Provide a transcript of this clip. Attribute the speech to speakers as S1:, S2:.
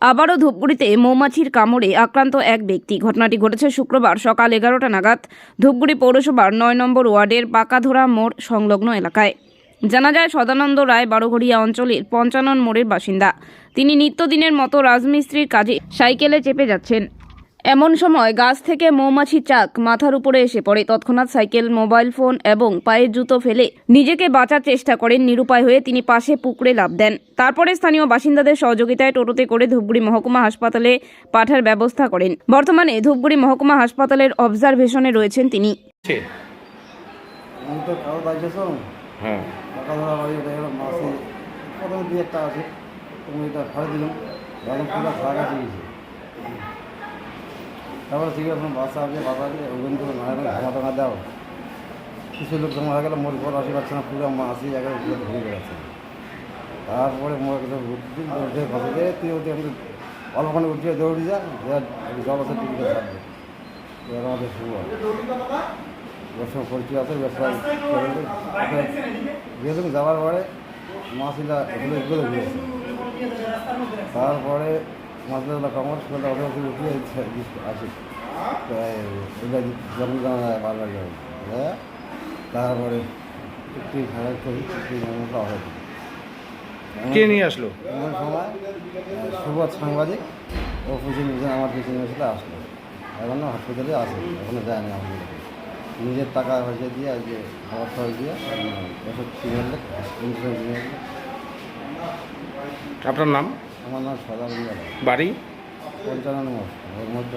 S1: আবারও ধূপগুড়িতে মৌমাছির কামড়ে আক্রান্ত এক ব্যক্তি। ঘটনাটি ঘটেছে শুক্রবার সকাল এগারোটা নাগাদ ধূপগুড়ি পৌরসভার নয় নম্বর ওয়ার্ডের পাকাধরা মোড় সংলগ্ন এলাকায়। জানা যায়, সদানন্দ রায় বারোঘড়িয়া অঞ্চলের পঞ্চানন মোড়ের বাসিন্দা। তিনি নিত্যদিনের মতো রাজমিস্ত্রির কাজে সাইকেলে চেপে যাচ্ছেন। এমন সময় গাছ থেকে মৌমাছি চাক মাথার উপরে এসে পড়ে। তৎক্ষণাৎ সাইকেল মোবাইল ফোন এবং পায়ের জুতো ফেলে নিজেকে বাঁচার চেষ্টা করেন। নিরুপায় হয়ে তিনি পাশে পুকুরে লাভ দেন। তারপরে স্থানীয় বাসিন্দাদের সহযোগিতায় টোটোতে করে ধূপগুড়ি মহকুমা হাসপাতালে পাঠার ব্যবস্থা করেন। বর্তমানে ধূপগুড়ি মহকুমা হাসপাতালের অবজারভেশনে রয়েছেন তিনি।
S2: হ্যাঁ।
S3: প্রথমে দু একটা আছে তুমি এটা ফাড়ে দিলাম একদম পুরো ফাঁকা গেছে গেছে তারপরে ঠিক আছে, বাসা আছে বাবা আছে ওখান থেকে মায়ের ধামা টাঙা দাও। কিছু লোক জমা হয়ে গেল, মোর পর আসি পাচ্ছে না, পুরো মাসি জায়গায় পুরো ঘুরে বেড়াচ্ছে। তারপরে মোর উঠে বসে দে তুই ওতে আমি অল্পখানে উঠে দৌড়ি যা জল আছে টিভিটা ছাড়বে। এবার আমাদের শুরু হয় ব্যবসা পরিচয় আছে ব্যবসা গেলাম যাওয়ার পরে মাসিলা এগুলো এগুলো ঘুরেছে। তারপরে কামড় সেটা ওদের ওদের উঠিয়ে আসি। এটা জমি যাবে হ্যাঁ? তারপরে চুক্তি খারাপ করি চুক্তি
S2: কে নিয়ে আসলো?
S3: এমন সময় সুবোধ সাংবাদিক ও পিছনে পিছনে আমার পিছনে পিছনে আসলো। এখনও হসপিটালে আসে এখনও যায়নি আমাদের। নিজের টাকা পয়সা দিয়ে আজকে খাবার খাওয়া দিয়ে ওষুধ কিনে ইন্স্যুরেন্স কিনে
S2: আপনার নাম?
S3: আমার নাম সদানন্দ
S2: বাড়ি?
S3: পঞ্চান্ন মধ্যে